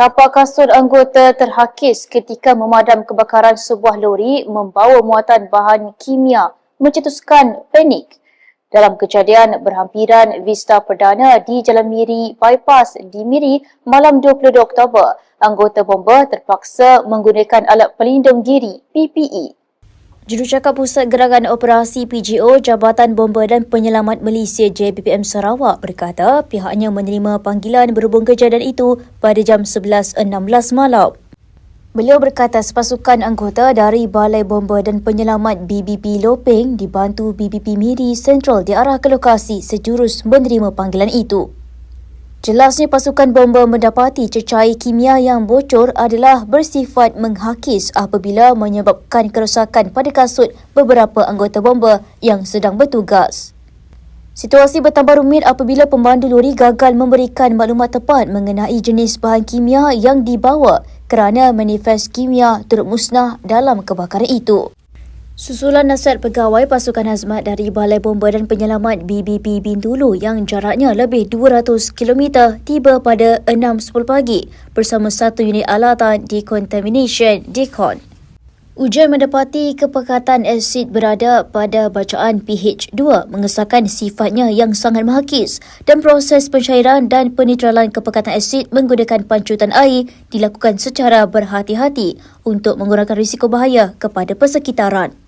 Tapak kasut anggota terhakis ketika memadam kebakaran sebuah lori membawa muatan bahan kimia mencetuskan panik. Dalam kejadian berhampiran Vista Perdana di Jalan Miri Bypass di Miri malam 22 Oktober, anggota bomba terpaksa menggunakan alat pelindung diri PPE. Jurucakap Pusat Gerangan Operasi PGO Jabatan Bomba dan Penyelamat Malaysia JBPM Sarawak berkata pihaknya menerima panggilan berhubung kejadian itu pada jam 11.16 malam. Beliau berkata sepasukan anggota dari Balai Bomba dan Penyelamat BBP Lopeng dibantu BBP Miri Central diarah ke lokasi sejurus menerima panggilan itu. Jelasnya pasukan bomba mendapati cecair kimia yang bocor adalah bersifat menghakis apabila menyebabkan kerosakan pada kasut beberapa anggota bomba yang sedang bertugas. Situasi bertambah rumit apabila pemandu lori gagal memberikan maklumat tepat mengenai jenis bahan kimia yang dibawa kerana manifest kimia turut musnah dalam kebakaran itu. Susulan nasihat pegawai pasukan hazmat dari Balai Bomba dan Penyelamat BBP Bintulu yang jaraknya lebih 200 km tiba pada 6.10 pagi bersama satu unit alatan decontamination DECON. Ujian mendapati kepekatan asid berada pada bacaan pH2 mengesahkan sifatnya yang sangat menghakis dan proses pencairan dan penetralan kepekatan asid menggunakan pancutan air dilakukan secara berhati-hati untuk mengurangkan risiko bahaya kepada persekitaran.